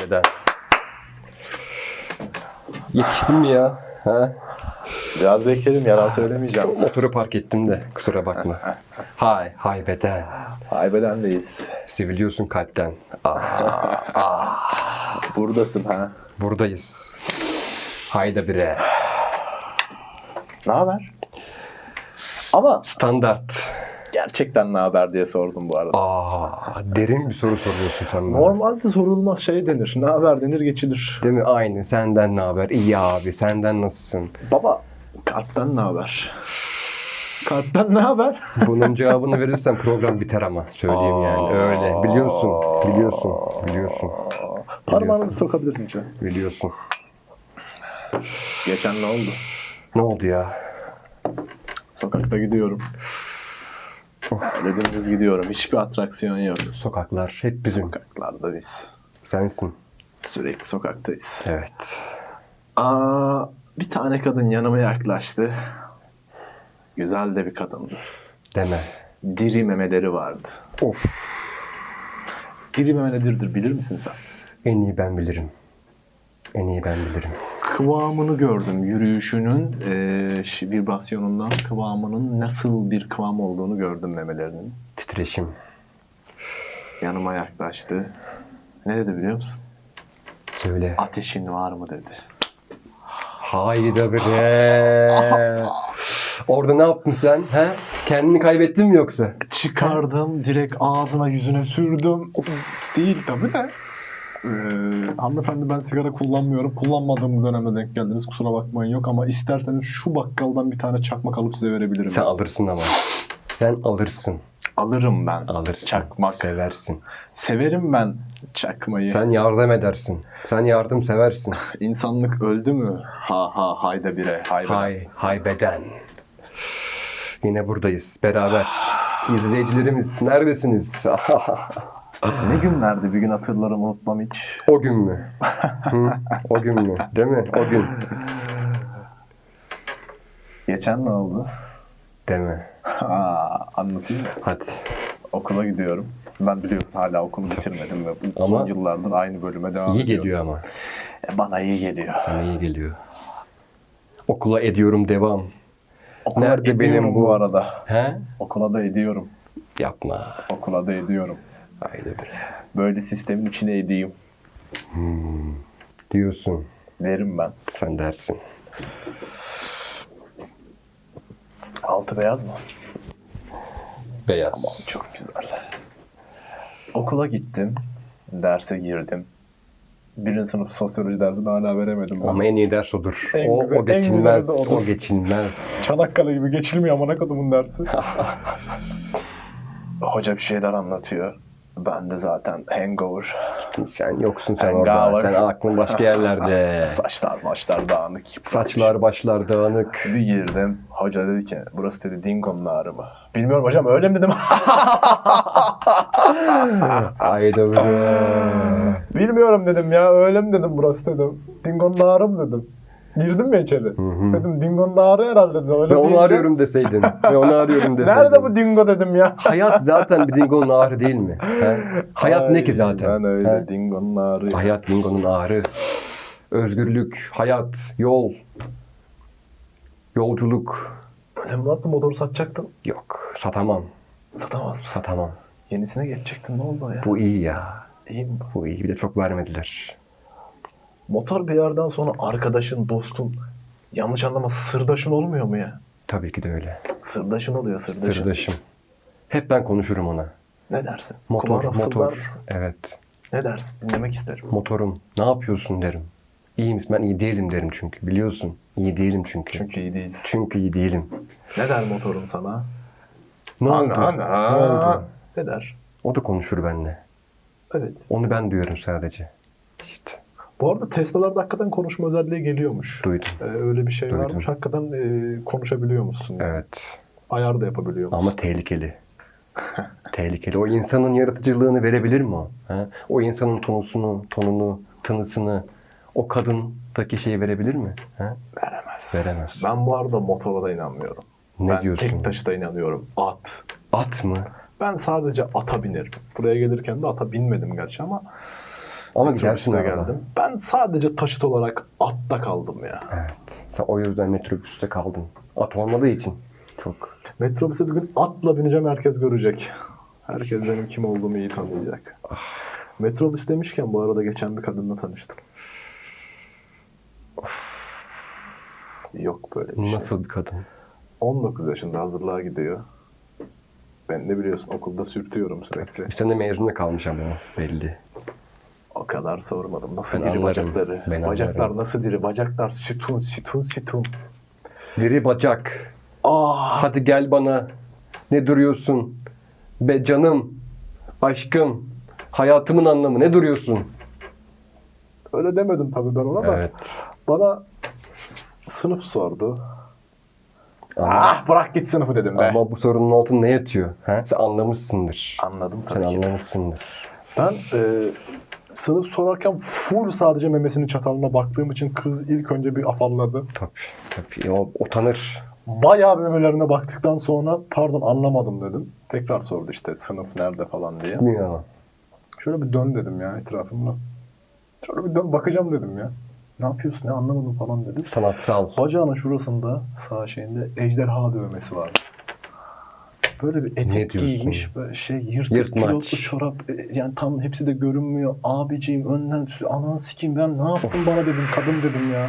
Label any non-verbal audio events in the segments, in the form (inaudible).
Haybeden. Yetiştim mi ya? Ha? Biraz bekledim yalan söylemeyeceğim. Motoru park ettim de kusura bakma. Hay, haybeden. Haybedendeyiz. Seviliyorsun kalpten. Ah, Buradasın ha. buradayız. Hayda bire. Ne haber? Ama Standart. Gerçekten ne haber diye sordum bu arada. Aa, derin bir soru soruyorsun sen bana. Normalde sorulmaz şey denir. Ne haber denir geçilir. Değil mi? Aynı. Senden ne haber? İyi abi. Senden nasılsın? Baba kalpten ne haber? Kalpten ne haber? (laughs) Bunun cevabını verirsen program biter ama. Söyleyeyim yani. Öyle. Biliyorsun. Biliyorsun. Biliyorsun. Parmağını sokabilirsin içine. Biliyorsun. Geçen ne oldu? Ne oldu ya? Sokakta gidiyorum. Öyle dümdüz gidiyorum. Hiçbir atraksiyon yok. Sokaklar hep bizim. Sokaklarda biz. Sensin. Sürekli sokaktayız. Evet. Aa, bir tane kadın yanıma yaklaştı. Güzel de bir kadındı. Deme. Diri memeleri vardı. Of. Diri meme nedirdir bilir misin sen? En iyi ben bilirim. En iyi ben bilirim. Kıvamını gördüm. Yürüyüşünün şi- vibrasyonundan kıvamının nasıl bir kıvam olduğunu gördüm memelerinin. Titreşim. Yanıma yaklaştı. Ne dedi biliyor musun? Söyle. Ateşin var mı dedi. Hayda bre. Orada ne yaptın sen? He? Kendini kaybettin mi yoksa? Çıkardım, direkt ağzına yüzüne sürdüm. Değil tabii de. Ee, hanımefendi ben sigara kullanmıyorum. Kullanmadığım dönemde denk geldiniz. Kusura bakmayın yok ama isterseniz şu bakkaldan bir tane çakmak alıp size verebilirim. Sen alırsın ama. Sen alırsın. Alırım ben. Alırsın. Çakmak. Seversin. Severim ben çakmayı. Sen yardım edersin. Sen yardım seversin. İnsanlık öldü mü? Ha ha hayda bire. Hayda. Hay, haybeden. Yine buradayız beraber. İzleyicilerimiz neredesiniz? (laughs) Ne günlerdi bir gün hatırlarım unutmam hiç. o gün mü? Hı? O gün mü? Değil mi? O gün. Geçen ne oldu? Değil mi? Aa, anlatayım mı? Hadi. Okula gidiyorum. Ben biliyorsun hala okulu bitirmedim ve bu Ama son yıllardır aynı bölüme devam İyi ediyorum. geliyor ama. E, bana iyi geliyor. Sana iyi geliyor. Okula ediyorum devam. Okula Nerede benim bu bu- arada? He? Okula da ediyorum. Yapma. Okula da ediyorum. Haydi bre. Böyle sistemin içine edeyim. Diyorsun. Derim ben. Sen dersin. Altı beyaz mı? Beyaz. Çok güzel. Okula gittim. Derse girdim. Birinci sınıf sosyoloji dersini hala veremedim. Ama en iyi ders odur. En o, güzel- o en güzeli geçilmez. de odur. O geçilmez. Çanakkale gibi geçilmiyor amına kodumun dersi. (laughs) Hoca bir şeyler anlatıyor. Ben de zaten hangover. Sen yoksun sen Hangover. orada. Sen aklın başka yerlerde. (laughs) Saçlar başlar dağınık. Saçlar başlar dağınık. Bir girdim. Hoca dedi ki burası dedi Dingo'nun ağrı mı? Bilmiyorum hocam öyle mi dedim. (laughs) Haydi bre. Bilmiyorum dedim ya öyle mi dedim burası dedim. Dingo'nun ağrı mı dedim. Girdim mi içeri? Dedim Dingo'nun ağrı herhalde dedim. Öyle Ve onu arıyorum deseydin. Ve onu arıyorum deseydin. Nerede bu Dingo dedim ya. (laughs) Hayat zaten bir dingonun ağrı değil mi? He? Hayat ne ki zaten? Ben öyle He? Dingo'nun ağrı. Hayat dingonun ağrı. Özgürlük, hayat, yol. Yolculuk. Sen bu motoru satacaktın. Yok, satamam. Satamaz mısın? Satamam. Yenisine geçecektin ne oldu ya? Bu iyi ya. İyi mi? Bu iyi. Bir de çok vermediler. Motor bir yerden sonra arkadaşın, dostun, yanlış anlama sırdaşın olmuyor mu ya? Tabii ki de öyle. Sırdaşın oluyor sırdaşın. Sırdaşım. Hep ben konuşurum ona. Ne dersin? Motor, Kulağına motor. Evet. Ne dersin? Dinlemek isterim. Motorum. Ne yapıyorsun derim. İyi misin? Ben iyi değilim derim çünkü. Biliyorsun. İyi değilim çünkü. Çünkü, Çünkü iyi değiliz. iyi değilim. Ne der motorun sana? Ne oldu? Ne oldu? Ne der? O da konuşur benimle. Evet. Onu ben duyuyorum sadece. İşte. Bu arada Tesla'larda hakikaten konuşma özelliği geliyormuş. Duydum. Ee, öyle bir şey Duydum. varmış. Hakikaten e, konuşabiliyor musun? Evet. Ayar da yapabiliyor musun? Ama tehlikeli. (laughs) tehlikeli. O insanın yaratıcılığını verebilir mi o? Ha? O insanın tonusunu, tonunu, tınısını, o kadındaki şeyi verebilir mi? Ha? Veremez. Veremez. Ben bu arada motora da inanmıyorum. Ne ben diyorsun? tek taşıta inanıyorum. At. At mı? Ben sadece ata binerim. Buraya gelirken de ata binmedim gerçi ama Ama gidersin Metrobüste arada. geldim. Ben sadece taşıt olarak atta kaldım ya. Evet. Sen o yüzden metrobüste kaldın. At olmadığı için. Çok. Metrobüse bir gün atla bineceğim herkes görecek. Herkes benim kim olduğumu iyi tanıyacak. Metrobüs demişken bu arada geçen bir kadınla tanıştım. Yok böyle bir şey. Nasıl bir kadın? 19 yaşında hazırlığa gidiyor. Ben de biliyorsun okulda sürtüyorum sürekli. Bir sene mezunda kalmış ama belli. Kadar sormadım. Nasıl Ben diri anlarım. bacakları? Ben Bacaklar anlarım. nasıl diri? Bacaklar sütun, sütun, sütun. Diri bacak. Ah! Hadi gel bana. Ne duruyorsun? Be canım. Aşkım. Hayatımın anlamı. Ne duruyorsun? Öyle demedim tabii ben ona da. Evet. Bana sınıf sordu. Ama, Ah bırak git sınıfı dedim be. ama bu sorunun altında ne yatıyor? Ha? Sen anlamışsındır. Anladım Sen tabii ki. anlamışsındır. Ben e, sınıf sorarken full sadece memesinin çatalına baktığım için kız ilk önce bir afalladı. Tabii. Tabii. O utanır. Bayağı memelerine baktıktan sonra pardon anlamadım dedim. Tekrar sordu işte sınıf nerede falan diye. Ama. Şöyle bir dön dedim ya etrafımda. Şöyle bir dön bakacağım dedim ya. Ne yapıyorsun ne anlamadım falan dedim. Sanatsal. Bacağının şurasında sağ şeyinde ejderha dövmesi var. Böyle bir Ne etek diyorsun? giymiş böyle şey yırtık Yırtmaç. kilotlu çorap e, yani tam hepsi de görünmüyor. Abiciğim önden ananı sikeyim ben ne yaptın bana dedim kadın dedim ya.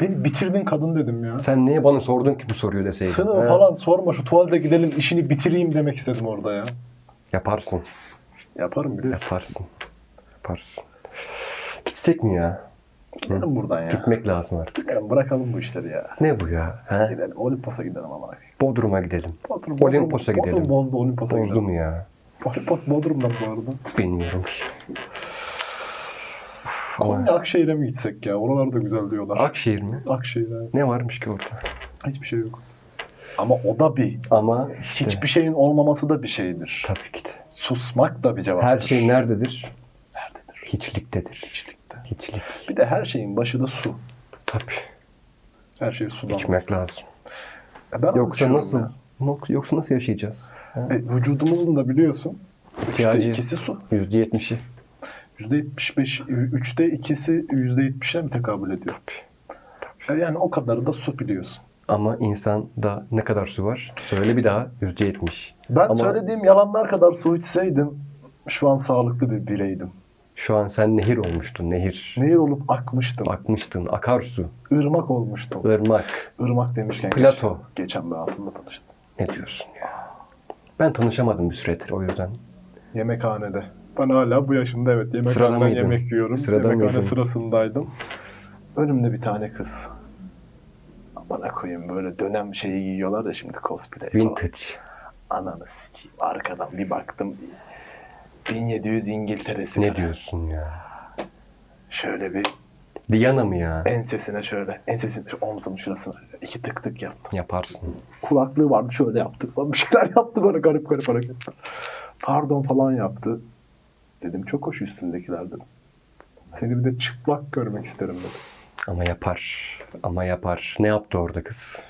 Beni bitirdin kadın dedim ya. Sen niye bana sordun ki bu soruyu deseydin? Sınıfı ha? falan sorma şu tuvalete gidelim işini bitireyim demek istedim orada ya. Yaparsın. Yaparım biliyorsun. Yaparsın. Yaparsın. Gitsek mi ya? Gidelim buradan ya. Gitmek lazım artık. Gidelim bırakalım bu işleri ya. Ne bu ya? Ha? Gidelim Olimpos'a gidelim ama. Bodrum'a gidelim. Bodrum, Olimpos'a Bodrum, gidelim. Bodrum bozdu Olimpos'a Bozdu gidelim. mu ya? Olimpos Bodrum'da bu arada. Bilmiyorum ki. Konya Akşehir'e mi gitsek ya? Oralar da güzel diyorlar. Akşehir mi? Akşehir'e. Ne varmış ki orada? Hiçbir şey yok. Ama o da bir. Ama işte, Hiçbir şeyin olmaması da bir şeydir. tabii ki de. Susmak da bir cevaptır. Her şey nerededir? nerededir? Hiçliktedir. Hiçlikte. Hiçlik. Bir de her şeyin başı da su. Tabii. Her şey sudan. İçmek lazım. E ben Yoksa nasıl? ya. Yoksa nasıl yaşayacağız? Ha? E, vücudumuzun da biliyorsun. Üçte ikisi su. Yüzde yetmişi. Yüzde yetmiş beş, üçte ikisi yüzde yetmişe mi tekabül ediyor? Tabii. E, yani o kadarı da su biliyorsun. Ama insanda ne kadar su var? Söyle bir daha. Yüzde yetmiş. Ben Ama- söylediğim yalanlar kadar su içseydim şu an sağlıklı bir bireydim. Şu an sen nehir olmuştun. Nehir. Nehir olup akmıştım. Akmıştın. Akarsu. Irmak olmuştum. Irmak. Irmak demişken Plato. Geçen, geçen bir altında tanıştım. Ne diyorsun ya? Ben tanışamadım bir süredir o yüzden. Yemekhanede. Ben hala bu yaşımda evet yemekhaneden yemek yiyorum. Sırada Yemekhane mıydın? sırasındaydım. Önümde bir tane kız. Bana koyayım böyle dönem şeyi giyiyorlar da şimdi cosplay falan. Vintage. Ananı sikeyim. Arkadan bir baktım. 1700 İngiltere'si. Ne diyorsun ya? Şöyle bir Diana mı ya? ensesine şöyle, ensesinin şu omzumun şurasına iki tık tık yaptım. Yaparsın. Kulaklığı vardı şöyle yaptı falan bir şeyler yaptı böyle garip garip hareketler. Pardon falan yaptı. Dedim çok hoş üstündekiler dedim. Seni bir de çıplak görmek isterim dedim. Ama yapar. Ama yapar. Ne yaptı orada kız?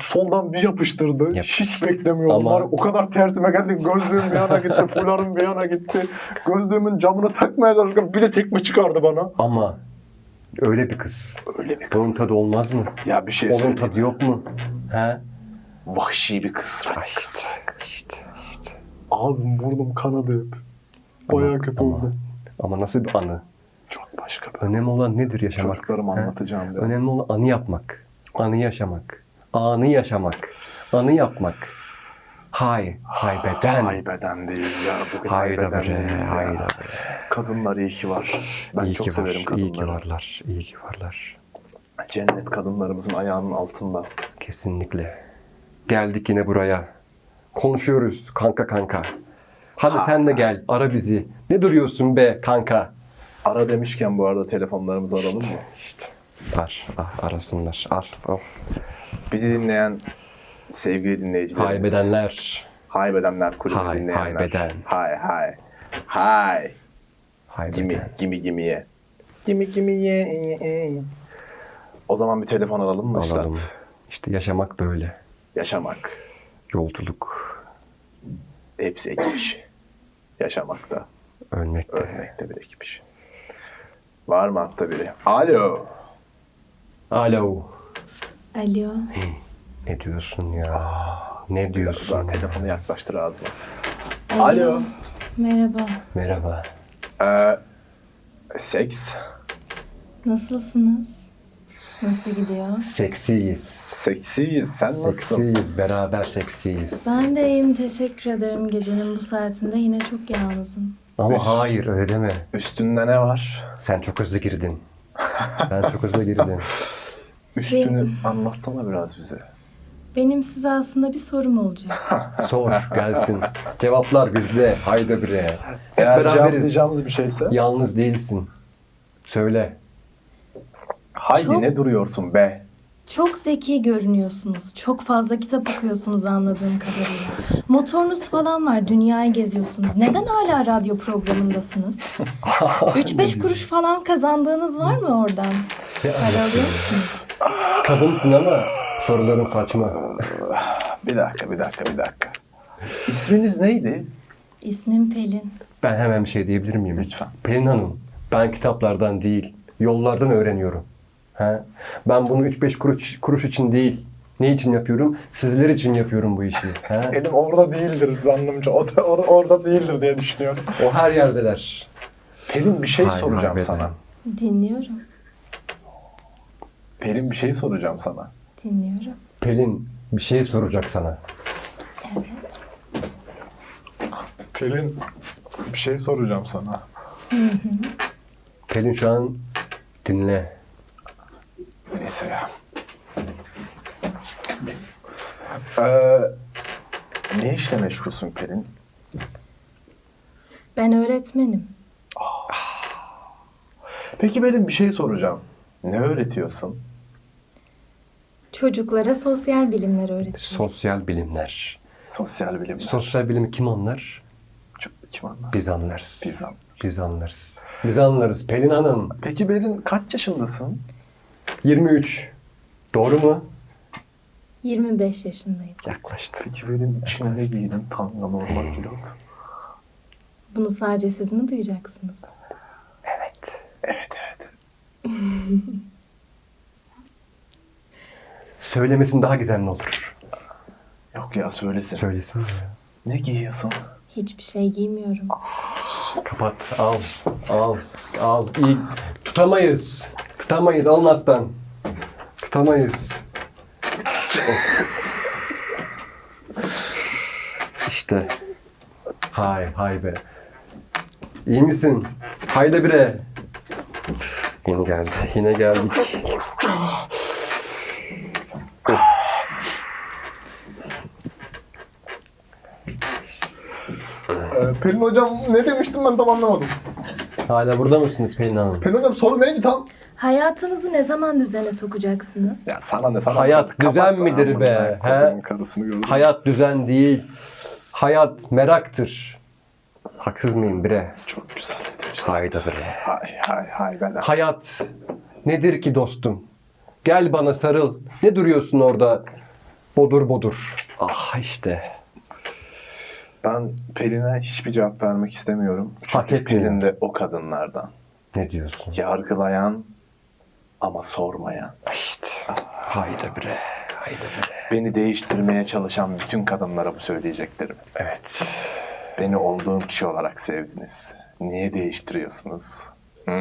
Soldan bir yapıştırdı. Yap- Hiç beklemiyordum. Ama- Var O kadar tersime geldi. Gözlüğüm bir yana gitti. Fularım bir yana gitti. Gözlüğümün camını takmaya çalışırken bir de tekme çıkardı bana. Ama öyle bir kız. Öyle bir kız. tadı olmaz mı? Ya bir şey Onun söyleyeyim. tadı yok mu? He? Vahşi bir kız. İşte. İşte. işte. Ağzım burnum kanadı hep. Bayağı kötü ama- oldu. Ama nasıl bir anı? Çok başka bir. Önemli olan nedir yaşamak? Çocuklarıma He? anlatacağım. Önemli olan anı yapmak. Anı yaşamak. Anı yaşamak. Anı yapmak. Hay. Haybeden. Haybedendeyiz ya. Bugün Hayda bre. ya. Hayda bre. Kadınlar iyi ki var. Ben iyi çok ki severim var. kadınları. İyi ki varlar. İyi ki varlar. Cennet kadınlarımızın ayağının altında. Kesinlikle. Geldik yine buraya. Konuşuyoruz kanka kanka. Hadi sen de gel ara bizi. Ne duruyorsun be kanka? Ara demişken bu arada telefonlarımızı alalım mı? İşte. Ar, ah, arasınlar. Ar, oh. Bizi dinleyen sevgili dinleyicilerimiz. Haybedenler. Haybedenler kulübü Hay, dinleyenler. haybeden. Hay hay. Hay. Haybeden. Gimi, gimi gimiye. Gimi gimiye. O zaman bir telefon alalım mı Alalım. Üstad? İşte yaşamak böyle. Yaşamak. Yolculuk. Hepsi ekip işi. Yaşamak da, Ölmek de. ölmek de bir ekip işi. Var mı hatta biri? Alo. Alo. Alo. Ne diyorsun ya? Ne diyorsun? Daha telefonu yaklaştır ağzına. Alo. Alo. Merhaba. Merhaba. Ee, seks. Nasılsınız? Nasıl gidiyor? Seksiyiz. Seksiyiz. Sen nasılsın? Seksiyiz. Beraber seksiyiz. Ben de iyiyim. Teşekkür ederim. Gecenin bu saatinde yine çok yalnızım. Ama hayır öyle deme. Üstünde ne var? Sen çok hızlı girdin. Sen çok hızlı girdin. (laughs) Üstünü Benim- anlatsana biraz bize. Benim size aslında bir sorum olacak. (laughs) Sor gelsin. Cevaplar bizde. Hayda bre. Hep Eğer beraberiz. cevaplayacağımız bir şeyse. Yalnız değilsin. Söyle. Haydi Çok- ne duruyorsun be? Çok zeki görünüyorsunuz. Çok fazla kitap okuyorsunuz anladığım kadarıyla. Motorunuz falan var. Dünyayı geziyorsunuz. Neden hala radyo programındasınız? (laughs) 3-5 kuruş falan kazandığınız var mı oradan? Para alıyor musunuz? Kadınsın ama soruların saçma. Bir dakika, bir dakika, bir dakika. İsminiz neydi? İsmim Pelin. Ben hemen bir şey diyebilir miyim? Lütfen. Pelin Hanım, ben kitaplardan değil, yollardan öğreniyorum. He? Ben bunu 3-5 kuruş, kuruş için değil, ne için yapıyorum? Sizler için yapıyorum bu işi. He? (laughs) Elim orada değildir zannımca. O da or- orada değildir diye düşünüyorum. O her yerdeler. Pelin bir şey Hayır, soracağım hayır, sana. Dinliyorum. Pelin bir şey soracağım sana. Dinliyorum. Pelin bir şey soracak sana. Evet. Pelin bir şey soracağım sana. Pelin şu an dinle. Neyse ya. Ee, ne işle meşgulsün Pelin? Ben öğretmenim. Peki Pelin bir şey soracağım. Ne öğretiyorsun? Çocuklara sosyal bilimler öğretiyorum. Sosyal bilimler. Sosyal bilimler. Sosyal bilimi kim anlar? Kim anlar? Biz anlarız. Biz anlarız. Biz anlarız. Biz anlarız. Pelin Hanım, Peki Pelin kaç yaşındasın? 23. Doğru mu? 25 yaşındayım. Yaklaştı. Peki Pelin içine ne giydin? Tanga normal pilot. Bunu sadece siz mi duyacaksınız? Evet evet. (laughs) Söylemesin daha gizemli olur. Yok ya söylesin. Söylesin ya. Ne giyiyorsun? Hiçbir şey giymiyorum. Kapat, al, al, al. İyi. Tutamayız. Tutamayız, alın alttan. Tutamayız. (laughs) işte. Hay, hay be. İyi misin? Haydi bire. Yine geldi, yine geldik. Ee, Pelin hocam ne demiştim ben tam anlamadım. Hala burada mısınız Pelin Hanım? Pelin hocam soru neydi tam? Hayatınızı ne zaman düzene sokacaksınız? Ya sana ne sana Hayat Kapat düzen midir be, he? Kadının karısını gördüm. Hayat düzen değil. Hayat meraktır. Haksız mıyım bre? Çok güzel dedim. Hayda bre. Hay hay hay ben Hayat nedir ki dostum? Gel bana sarıl. Ne duruyorsun orada? Bodur bodur. Ah işte. Ben Pelin'e hiçbir cevap vermek istemiyorum. Hak Çünkü etmiyor. Pelin de o kadınlardan. Ne diyorsun? Yargılayan ama sormayan. İşte. Hayda bre. Hayda bre. Beni değiştirmeye çalışan bütün kadınlara bu söyleyeceklerim. Evet. Beni olduğum kişi olarak sevdiniz. Niye değiştiriyorsunuz? Hı?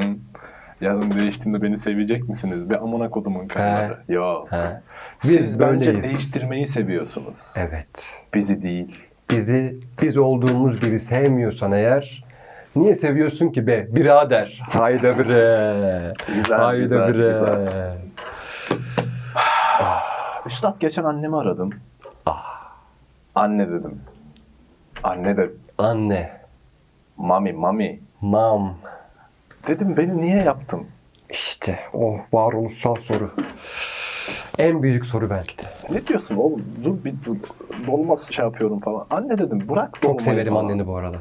Yarın değiştiğinde beni sevecek misiniz? Bir amına kodumun karıları. Yok. Siz Biz bence böyleyiz. değiştirmeyi seviyorsunuz. Evet. Bizi değil. Bizi biz olduğumuz gibi sevmiyorsan eğer niye seviyorsun ki be birader? Hayda bre. Güzel, Hayda güzel, bre. güzel. Üstad geçen annemi aradım. Ah. Anne dedim. Anne de Anne. mami mami. Mam. Dedim beni niye yaptın? İşte o varoluşsal soru. En büyük soru belki de. Ne diyorsun oğlum? Dur bir dur. Dolması şey yapıyorum falan. Anne dedim bırak Çok dolmayı severim falan. anneni bu arada.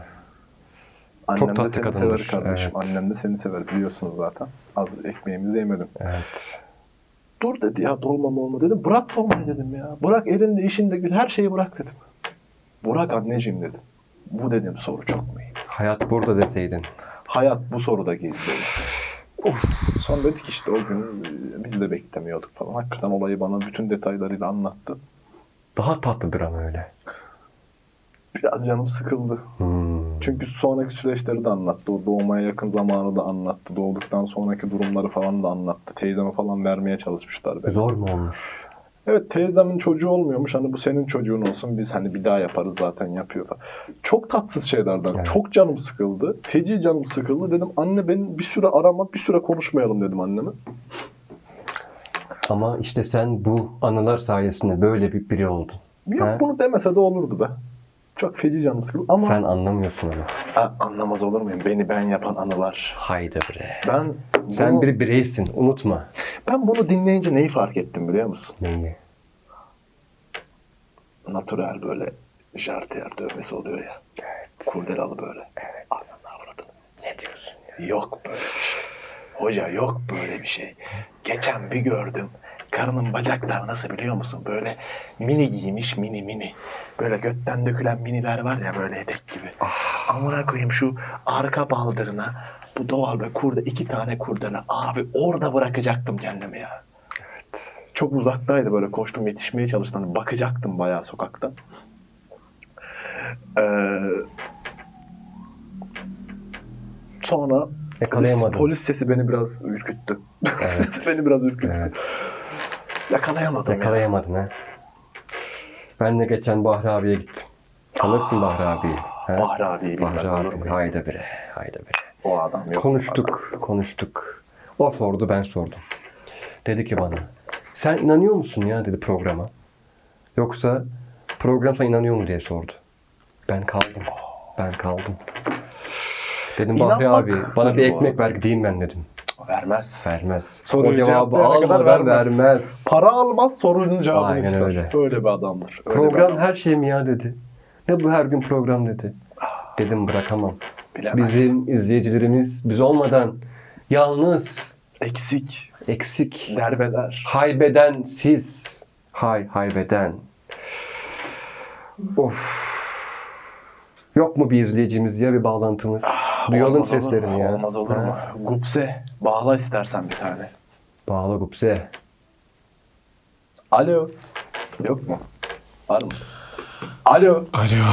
Annem Çok de tatlı seni kadındır, sever kardeşim. evet. Annem de seni sever biliyorsunuz zaten. Az ekmeğimizi yemedim. Evet. Dur dedi ya dolma molma dedim. Bırak dolmayı dedim ya. Bırak elinde işinde her şeyi bırak dedim. Bırak anneciğim dedim. Bu dedim soru çok mühim. Hayat burada deseydin. Hayat bu soruda gizli. Sonra dedik işte o gün e, biz de beklemiyorduk falan. Hakikaten olayı bana bütün detaylarıyla anlattı. Daha tatlıdır ama öyle. Biraz canım sıkıldı. Hmm. Çünkü sonraki süreçleri de anlattı. O doğmaya yakın zamanı da anlattı. Doğduktan sonraki durumları falan da anlattı. Teyzeme falan vermeye çalışmışlar beni. Zor mu olmuş? Evet teyzemin çocuğu olmuyormuş. Hani bu senin çocuğun olsun. Biz hani bir daha yaparız zaten yapıyorlar. Çok tatsız şeylerden. Evet. Çok canım sıkıldı. Feci canım sıkıldı. Dedim anne beni bir süre arama bir süre konuşmayalım dedim anneme. Ama işte sen bu anılar sayesinde böyle bir biri oldun. Yok He? bunu demese de olurdu be. Çok feci canım sıkıldı ama Sen anlamıyorsun onu. Ha, anlamaz olur muyum? Beni ben yapan anılar. Haydi bre. Ben Sen bunu, bir bireysin. Unutma. Ben bunu dinleyince neyi fark ettim biliyor musun? Neyi? Natural böyle jartiyer dövmesi oluyor ya. Kurdelalı böyle. Evet. Ananı avradınız. Ne diyorsun ya? Yok böyle bir şey. Hoca yok böyle bir şey. Geçen bir gördüm. Karının bacakları nasıl biliyor musun? Böyle mini giymiş mini mini. Böyle götten dökülen miniler var ya böyle etek gibi. Amına koyayım şu arka baldırına bu doğal ve kurda iki tane kurdele. Abi orada bırakacaktım kendimi ya. Çok uzaktaydı böyle koştum yetişmeye çalıştım. Hani bakacaktım bayağı sokakta. Ee, sonra polis, polis sesi beni biraz ürküttü. (laughs) sesi beni biraz ürküttü. Evet. Yakalayamadım ya. Yakalayamadın ha. Ben de geçen Bahri abiye gittim. Tanırsın Bahri abiyi. he? Bahri abiyi bilmez Bahri olur abi. muyum? Haydi bre. Haydi bre. O adam yok. Konuştuk, konuştuk. O sordu, ben sordum. Dedi ki bana, sen inanıyor musun ya dedi programa. Yoksa program sana inanıyor mu diye sordu. Ben kaldım, ben kaldım. Dedim Bahri İnanmak abi, bana bir bu ekmek ver gideyim ben dedim. Vermez. Vermez. Soruyu o cevabı almadan vermez. vermez. Para almaz sorunun cevabını Aynen ister. öyle. Öyle bir adamdır. Öyle bir Program adam. her şey mi ya dedi. Ne bu her gün program dedi. Dedim bırakamam. Bilemez. Bizim izleyicilerimiz biz olmadan yalnız, Eksik. eksik, Derbeder. Haybeden siz. Hay haybeden. Of. Yok mu bir izleyicimiz ya bir bağlantımız? Duyalım Olmaz olur seslerini mu? ya. Olmaz olur Ha? mu? Gupse. Bağla istersen bir tane. Bağla Gupse. Alo. Yok mu? Var mı? Alo. Alo.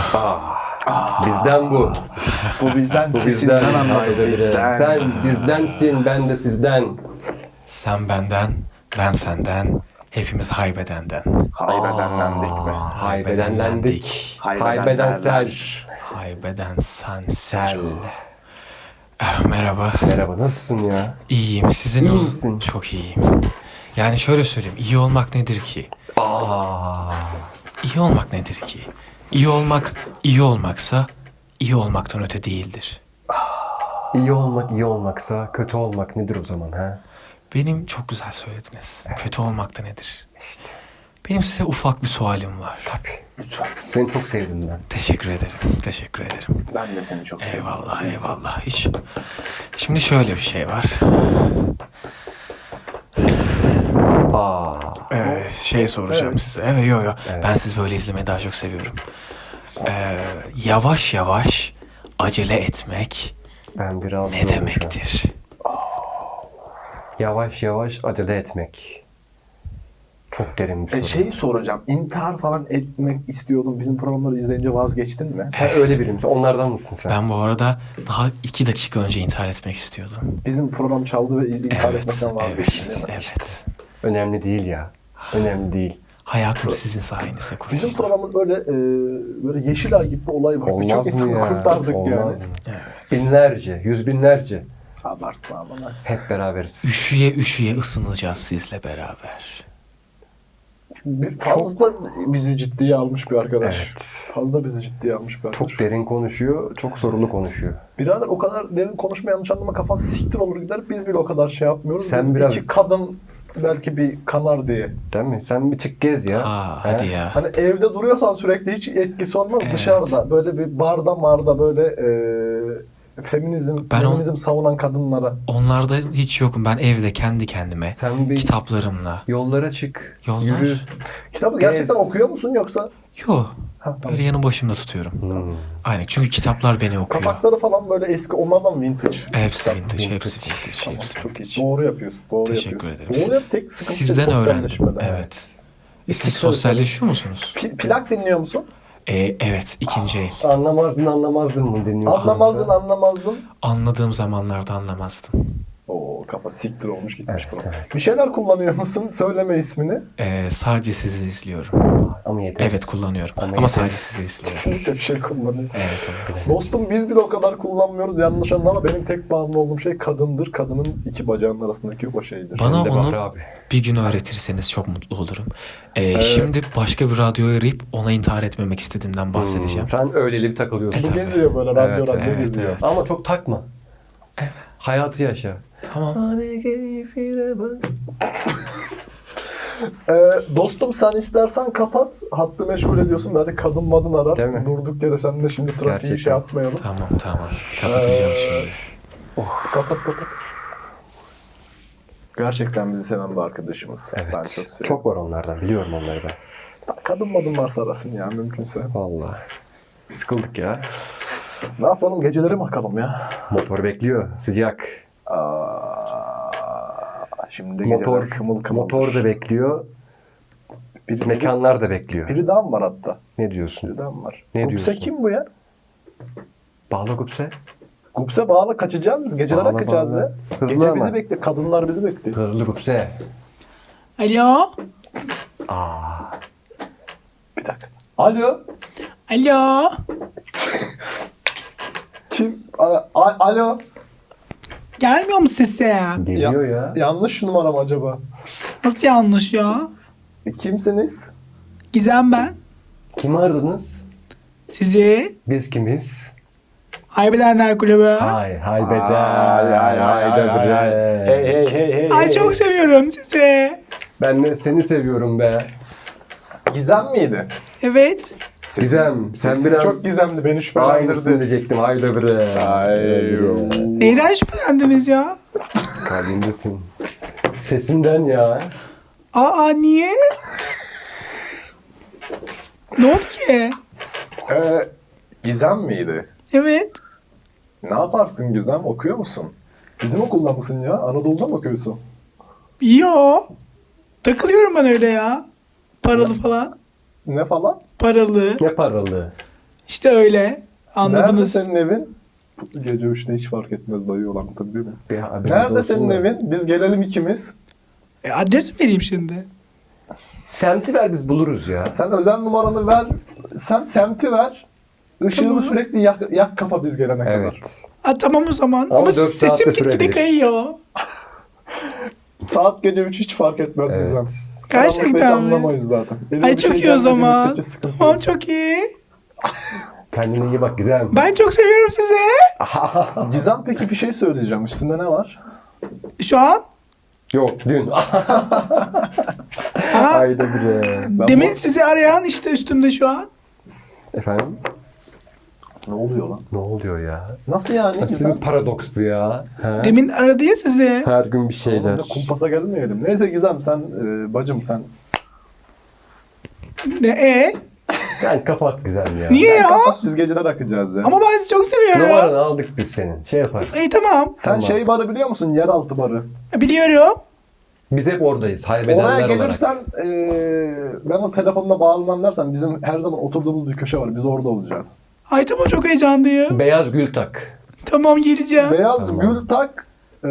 Bizden bu. Bu bizden Bu sesinden bizden. anladım. Bizden. Sen bizdensin ben de sizden. Sen benden, ben senden, hepimiz haybedenden. Haybedenlendik mi? Haybedenlendik. Haybeden Haybedenser. Haybeden sen Sel. Eh, Merhaba. Merhaba nasılsın ya? İyiyim. Sizin İyi ol- misin? Çok iyiyim. Yani şöyle söyleyeyim. iyi olmak nedir ki? Aa. İyi olmak nedir ki? İyi olmak iyi olmaksa iyi olmaktan öte değildir. İyi olmak iyi olmaksa kötü olmak nedir o zaman ha? Benim çok güzel söylediniz. Kötü olmak da nedir? Benim size ufak bir sualim var. Tabii. Lütfen. Seni çok sevdim ben. Teşekkür ederim. Teşekkür ederim. Ben de seni çok seviyorum. Eyvallah eyvallah. Hiç. Şimdi şöyle bir şey var. Aa. Ee, şey soracağım size. Evet yo yo. Ben sizi böyle izlemeyi daha çok seviyorum. Ee, yavaş yavaş acele etmek Ben biraz ne demektir? Yavaş yavaş acele etmek. Çok derin bir soru. E, şeyi soracağım. İntihar falan etmek istiyordum. Bizim programları izleyince vazgeçtin mi? Sen öyle biri misin? Onlardan mısın sen? Ben bu arada daha iki dakika önce intihar etmek istiyordum. Bizim program çaldı ve intihar Evet, etmekten vazgeçtin evet, evet. Önemli değil ya. Önemli değil. Hayatım sizin sayenizde Bizim kurtuldu. programın öyle e, böyle Yeşilay gibi bir olay var. Birçok insanı ya? kurtardık Olmaz yani. mı? Binlerce, yüz binlerce. Abartma ama. Hep beraberiz. Üşüye üşüye ısınacağız sizle beraber. Fazla bizi ciddiye almış bir arkadaş. Evet. Fazla bizi ciddiye almış bir arkadaş. Çok derin konuşuyor, çok sorulu konuşuyor. Birader o kadar derin konuşma yanlış anlama kafan siktir olur gider. Biz bile o kadar şey yapmıyoruz. Sen Biz biraz- iki kadın belki bir kanar diye. Değil mi? Sen bir çık gez ya. Ha, He? hadi ya. Hani evde duruyorsan sürekli hiç etkisi olmaz. Evet. Dışarıda böyle bir barda marda böyle e, feminizm, Ben feminizm savunan kadınlara. Onlarda hiç yokum. Ben evde kendi kendime Sen bir kitaplarımla. yollara çık. Yollar. Yürü. Kitabı gerçekten Yes. okuyor musun yoksa? Yo. Böyle yanı başımda tutuyorum. Aynen çünkü kitaplar beni okuyor. Kapakları falan böyle eski onlardan vintage. Hepsi vintage, hepsi vintage, Tamam, hepsi çok iyi. vintage. Doğru yapıyorsun. Doğru Teşekkür yapıyorsun. ederim. Doğru yap tek sıkıntı Sizden öğrendim. Evet. E, siz sosyalleşiyor musunuz? Pi- plak dinliyor musun? E, evet, ikinci el. Anlamazdın anlamazdın mı deniyorsun? Anlamazdın anlamazdın. Anladığım zamanlarda anlamazdım. Oo kafa siktir olmuş gitmiş Evet, buna. Bir şeyler kullanıyor musun? Söyleme ismini. E, sadece sizi izliyorum. Evet kullanıyorum. Ama Ama, sadece sizi (laughs) izliyorum. Kesinlikle bir şey kullanıyor. Evet evet. Dostum biz bile o kadar kullanmıyoruz. Yanlış anlama benim tek bağımlı olduğum şey kadındır. Kadının iki bacağının arasındaki o şeydir. Bana Şimdi onu abi. bir gün öğretirseniz çok mutlu olurum. E, Şimdi başka bir radyoyu arayıp ona intihar etmemek istediğimden bahsedeceğim. Sen öyleli bir takılıyorsun. Bu tabii. geziyor böyle radyo Evet, radyo evet, geziyor. evet. Ama çok takma. Evet. Hayatı yaşa. Tamam. Ee, dostum sen istersen kapat. Hattı meşgul ediyorsun. Belki kadın madın arar. Değil mi? Durduk yere sen de şimdi trafiği Gerçekten. şey yapmayalım. Tamam tamam. Kapatacağım şimdi. Kapat kapat. Gerçekten bizi seven bir arkadaşımız. Evet. Ben çok seviyorum. Çok var onlardan. Biliyorum onları ben. Kadın madın varsa arasın ya mümkünse. Vallahi. Sıkıldık ya. Ne yapalım geceleri mi akalım ya? Motor bekliyor. Sıcak. Aa, şimdi Motor, kımıl kımıl. motor da bekliyor. biri, biri, Mekanlar da bekliyor. biri daha mı var hatta? Ne diyorsun? Biri daha mı var? Ne Gupse diyorsun? kim bu ya? Bağla Gupse. Gupse bağla kaçacağız biz. Geceler Bağla, akacağız bağla. ya. Hızlı Gece ama. bizi bekliyor. Kadınlar bizi bekliyor. Hızlı Gupse. Alo? Aa. Bir dakika. Alo. Alo? Kim? A- a- Alo. Gelmiyor mu sesim? Geliyor ya. Yanlış numara mı acaba? Nasıl yanlış ya? E, Kimsiniz? Gizem ben. Kimi aradınız? Sizi Biz kimiz? Haybedenler Kulübü. Hay hay beden. Ay, ay, ay, Hay da ay, ay. bre. Hey hey hey hey. Ay hey. çok seviyorum sizi. Ben de seni seviyorum be. Gizem miydi? Evet. Gizem sen Sesin biraz çok gizemli. Beni aynısını şüphelendirdi. diyecektim. Hayda bre. Ay. Neyden şüphelendiniz ya? Kalbimdesin. Sesinden ya. Aa niye? ne oldu ki? Ee, Gizem miydi? Evet. Ne yaparsın Gizem? Okuyor musun? Bizim okulda mısın ya? Anadolu'da mı okuyorsun? Yo. Takılıyorum ben öyle ya. Paralı falan. Ne falan? Paralı. Ne paralı. İşte öyle. Anladınız. Nerede senin evin? Gece üçte hiç fark etmez dayı olan tabii mi? Bir haberiniz Nerede senin evin? Biz gelelim ikimiz. E, adres mi vereyim şimdi? Semti ver biz buluruz ya. Sen özel numaranı ver. Sen semti ver. Işığını Tamam. sürekli yak, yak kapa biz gelene kadar. Evet. Ha, tamam o zaman. Ama dört sesim saatte gitgide sürebilir. kayıyor. Saat gece 3 hiç fark etmez Evet. Gizem. Gerçekten mi? anlamayız zaten. Ay çok şey iyi o zaman. Tamam çok iyi. Kendine iyi bak Gizem. Ben çok seviyorum sizi. (laughs) Gizem peki bir şey söyleyeceğim. Üstünde ne var? Şu an Yok dün. ha, Hayda bre. Ben demin bu- sizi arayan işte üstümde şu an. Efendim? Ne oluyor lan? Ne oluyor ya? Nasıl yani Nasıl Gizem? bir paradoks bu ya? Ha? Demin aradı ya sizi. Her gün bir şeyler. Oğlum da kumpasa gelmeyelim. Neyse Gizem sen e, bacım sen. Ne e? Sen kapat Gizem ya. Niye ya? Kapat biz geceler akacağız ya. Ama ben sizi çok seviyorum. Numaranı aldık biz senin. Şey yaparız. İyi tamam. sen Tamam. şey barı biliyor musun? Yeraltı barı. Biliyorum. Biz hep oradayız. Haybedenler Oraya olarak. gelirsen e, ben o telefonla bağlanan dersen bizim her zaman oturduğumuz bir köşe var. Biz orada olacağız. Ay tamam çok heyecanlıyım. Beyaz gül tak. Tamam geleceğim. Beyaz Tamam. gül tak, e,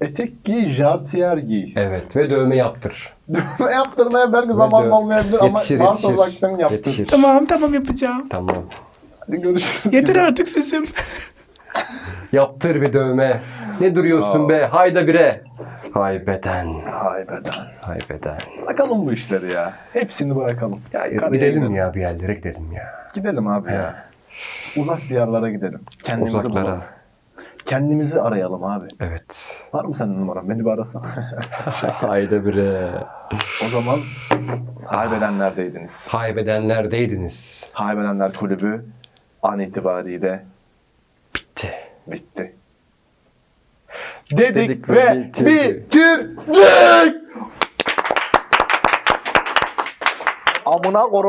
etek giy, jartiyer giy. Evet ve dövme yaptır. (laughs) Yaptırmaya belki zaman olmayabilir ama Yetişir, varsa yetişir. yaptır. Yetişir. Tamam tamam yapacağım. Tamam. Hadi görüşürüz. Yeter artık sesim. Yaptır bir dövme. Ne duruyorsun be? Hayda bire. Haybeden. Haybeden. Haybeden. Bırakalım bu işleri ya. Hepsini bırakalım. Ya Karaya gidelim ya bir yerlere gidelim ya. Gidelim abi ya. Uzak diyarlara gidelim. Kendimizi bulalım. Uzaklara. Kendimizi arayalım abi. Evet. Var mı senin numaran? Beni bir arasana. (laughs) Hayda bire. o zaman Haybedenler'deydiniz. Haybedenlerdeydiniz. Haybedenler Kulübü an itibariyle Bitti. bitti. Dedik, Dedik ve bitirdik. Amına korum.